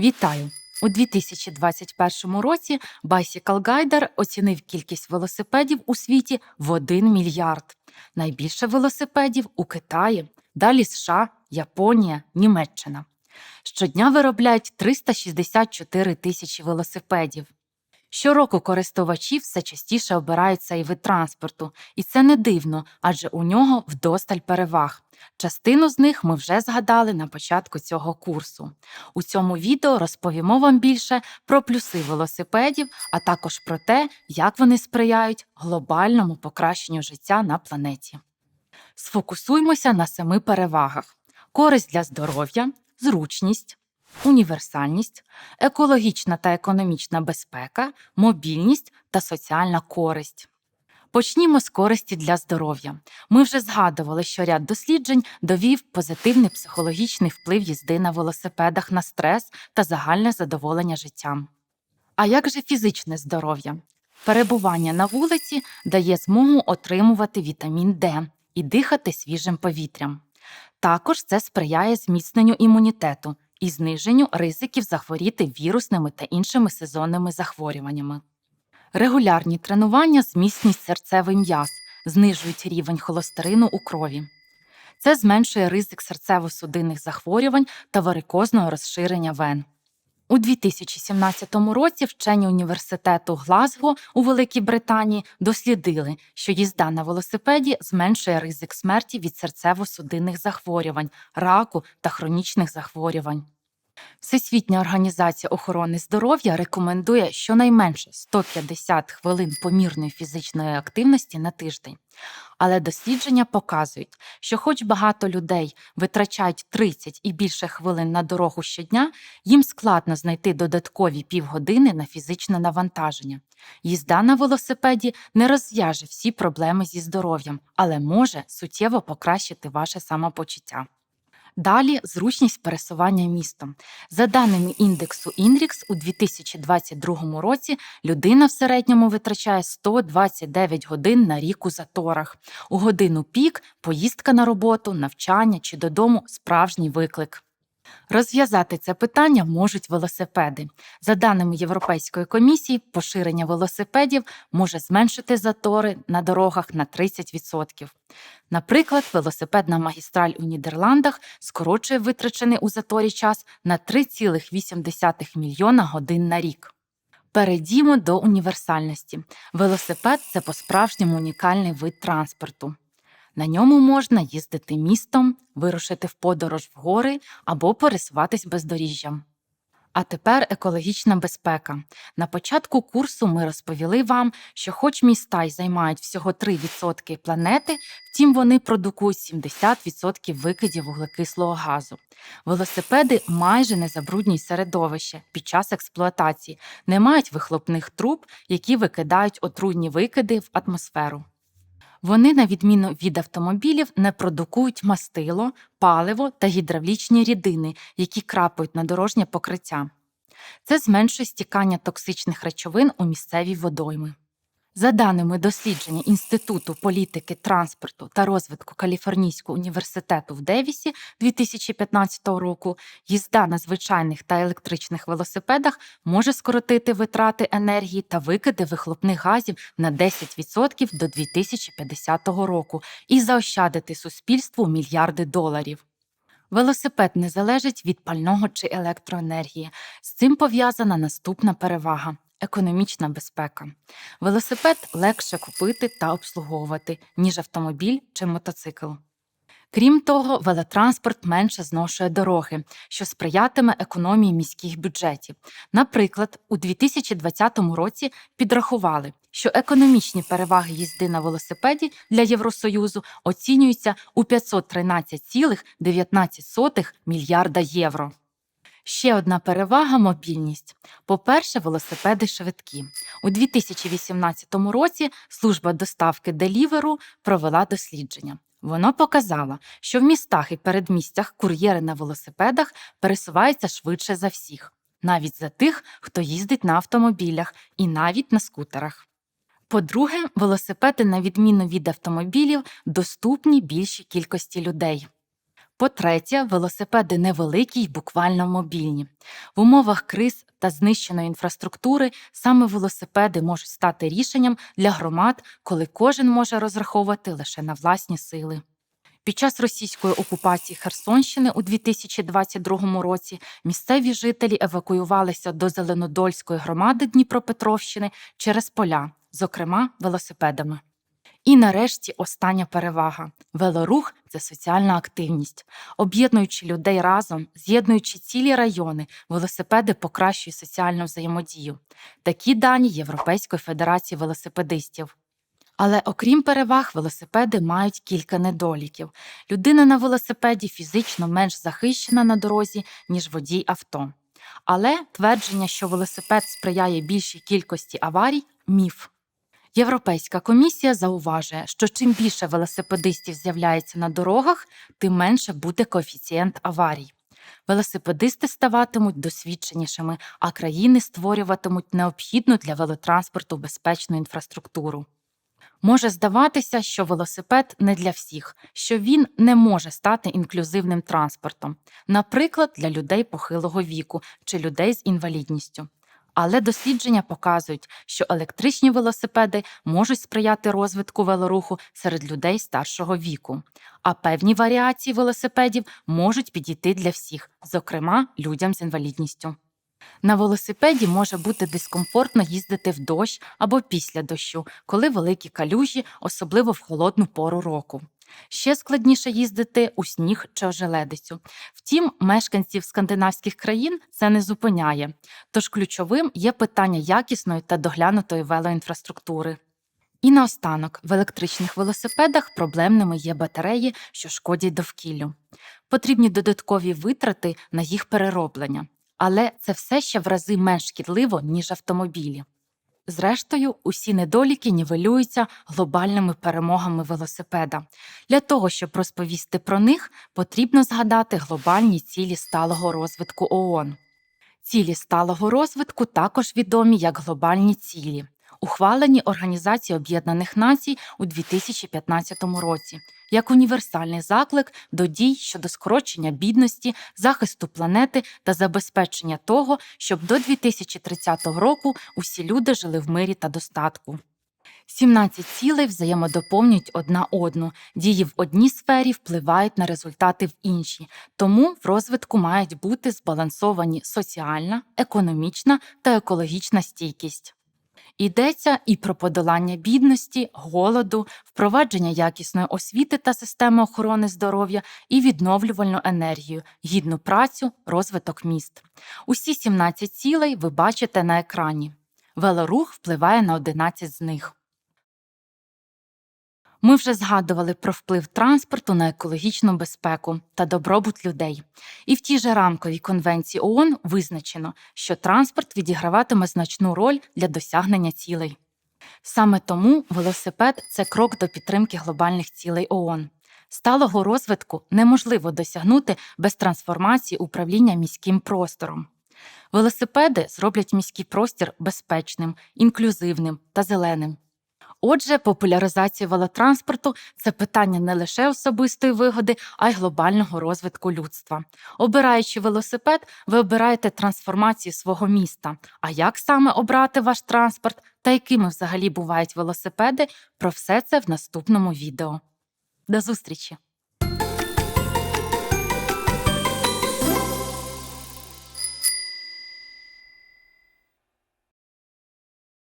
Вітаю! У 2021 році Bicycle Guider оцінив кількість велосипедів у світі в 1 мільярд. Найбільше велосипедів у Китаї, далі США, Японія, Німеччина. Щодня виробляють 364 тисячі велосипедів. Щороку користувачі все частіше обирають цей вид транспорту, і це не дивно, адже у нього вдосталь переваг. Частину з них ми вже згадали на початку цього курсу. У цьому відео розповімо вам більше про плюси велосипедів, а також про те, як вони сприяють глобальному покращенню життя на планеті. Сфокусуймося на семи перевагах: користь для здоров'я, зручність, універсальність, екологічна та економічна безпека, мобільність та соціальна користь. Почнімо з користі для здоров'я. Ми вже згадували, що ряд досліджень довів позитивний психологічний вплив їзди на велосипедах на стрес та загальне задоволення життям. А як же фізичне здоров'я? Перебування на вулиці дає змогу отримувати вітамін Д і дихати свіжим повітрям. Також це сприяє зміцненню імунітету і зниженню ризиків захворіти вірусними та іншими сезонними захворюваннями. Регулярні тренування зміцнюють серцевий м'яз, знижують рівень холестерину у крові. Це зменшує ризик серцево-судинних захворювань та варикозного розширення вен. У 2017 році вчені університету Глазго у Великій Британії дослідили, що їзда на велосипеді зменшує ризик смерті від серцево-судинних захворювань, раку та хронічних захворювань. Всесвітня організація охорони здоров'я рекомендує щонайменше 150 хвилин помірної фізичної активності на тиждень. Але дослідження показують, що, хоч багато людей витрачають 30 і більше хвилин на дорогу щодня, їм складно знайти додаткові півгодини на фізичне навантаження. Їзда на велосипеді не розв'яже всі проблеми зі здоров'ям, але може суттєво покращити ваше самопочуття. Далі зручність пересування містом. За даними індексу Інрікс, у 2022 році людина в середньому витрачає 129 годин на рік у заторах. У годину пік поїздка на роботу, навчання чи додому справжній виклик. Розв'язати це питання можуть велосипеди. За даними Європейської комісії, поширення велосипедів може зменшити затори на дорогах на 30%. Наприклад, велосипедна магістраль у Нідерландах скорочує витрачений у заторі час на 3,8 мільйона годин на рік. Перейдімо до універсальності. Велосипед це по-справжньому унікальний вид транспорту. На ньому можна їздити містом, вирушити в подорож в гори або пересуватись бездоріжжям. А тепер екологічна безпека. На початку курсу ми розповіли вам, що, хоч міста й займають всього 3% планети, втім вони продукують 70% викидів вуглекислого газу. Велосипеди майже не забруднюють середовище під час експлуатації, не мають вихлопних труб, які викидають отруйні викиди в атмосферу. Вони, на відміну від автомобілів, не продукують мастило, паливо та гідравлічні рідини, які крапають на дорожнє покриття. Це зменшує стікання токсичних речовин у місцеві водойми. За даними дослідження Інституту політики, транспорту та розвитку Каліфорнійського університету в Девісі 2015 року, їзда на звичайних та електричних велосипедах може скоротити витрати енергії та викиди вихлопних газів на 10% до 2050 року і заощадити суспільству мільярди доларів. Велосипед не залежить від пального чи електроенергії. З цим пов'язана наступна перевага економічна безпека. Велосипед легше купити та обслуговувати, ніж автомобіль чи мотоцикл. Крім того, велотранспорт менше зношує дороги, що сприятиме економії міських бюджетів. Наприклад, у 2020 році підрахували, що економічні переваги їзди на велосипеді для Євросоюзу оцінюються у 513,19 мільярда євро. Ще одна перевага мобільність. По-перше, велосипеди швидкі. У 2018 році служба доставки Деліверу провела дослідження. Воно показало, що в містах і передмістях кур'єри на велосипедах пересуваються швидше за всіх, навіть за тих, хто їздить на автомобілях і навіть на скутерах. По-друге, велосипеди, на відміну від автомобілів, доступні більшій кількості людей. По-третє, велосипеди невеликі й буквально мобільні. В умовах криз та знищеної інфраструктури саме велосипеди можуть стати рішенням для громад, коли кожен може розраховувати лише на власні сили. Під час російської окупації Херсонщини у 2022 році місцеві жителі евакуювалися до Зеленодольської громади Дніпропетровщини через поля, зокрема велосипедами. І нарешті остання перевага велорух це соціальна активність. Об'єднуючи людей разом, з'єднуючи цілі райони, велосипеди покращують соціальну взаємодію. Такі дані Європейської федерації велосипедистів. Але окрім переваг, велосипеди мають кілька недоліків. Людина на велосипеді фізично менш захищена на дорозі, ніж водій авто. Але твердження, що велосипед сприяє більшій кількості аварій міф. Європейська комісія зауважує, що чим більше велосипедистів з'являється на дорогах, тим менше буде коефіцієнт аварій. Велосипедисти ставатимуть досвідченішими, а країни створюватимуть необхідну для велотранспорту безпечну інфраструктуру. Може здаватися, що велосипед не для всіх, що він не може стати інклюзивним транспортом, наприклад, для людей похилого віку чи людей з інвалідністю. Але дослідження показують, що електричні велосипеди можуть сприяти розвитку велоруху серед людей старшого віку, а певні варіації велосипедів можуть підійти для всіх, зокрема людям з інвалідністю. На велосипеді може бути дискомфортно їздити в дощ або після дощу, коли великі калюжі, особливо в холодну пору року. Ще складніше їздити у сніг чи ожеледицю. Втім, мешканців скандинавських країн це не зупиняє. Тож ключовим є питання якісної та доглянутої велоінфраструктури. І наостанок, в електричних велосипедах проблемними є батареї, що шкодять довкіллю. Потрібні додаткові витрати на їх перероблення, але це все ще в рази менш шкідливо, ніж автомобілі. Зрештою, усі недоліки нівелюються глобальними перемогами велосипеда. Для того, щоб розповісти про них, потрібно згадати глобальні цілі сталого розвитку ООН. Цілі сталого розвитку також відомі як глобальні цілі, ухвалені Організацією Об'єднаних Націй у 2015 році як універсальний заклик до дій щодо скорочення бідності, захисту планети та забезпечення того, щоб до 2030 року усі люди жили в мирі та достатку. 17 цілей взаємодоповнюють одна одну, дії в одній сфері впливають на результати в іншій, тому в розвитку мають бути збалансовані соціальна, економічна та екологічна стійкість. Йдеться і про подолання бідності, голоду, впровадження якісної освіти та системи охорони здоров'я і відновлювальну енергію, гідну працю, розвиток міст. Усі 17 цілей ви бачите на екрані. Велорух впливає на 11 з них. Ми вже згадували про вплив транспорту на екологічну безпеку та добробут людей. І в тій же рамковій конвенції ООН визначено, що транспорт відіграватиме значну роль для досягнення цілей. Саме тому велосипед це крок до підтримки глобальних цілей ООН. Сталого розвитку неможливо досягнути без трансформації управління міським простором. Велосипеди зроблять міський простір безпечним, інклюзивним та зеленим. Отже, популяризація велотранспорту це питання не лише особистої вигоди, а й глобального розвитку людства. Обираючи велосипед, ви обираєте трансформацію свого міста. А як саме обрати ваш транспорт та якими взагалі бувають велосипеди? Про все це в наступному відео. До зустрічі!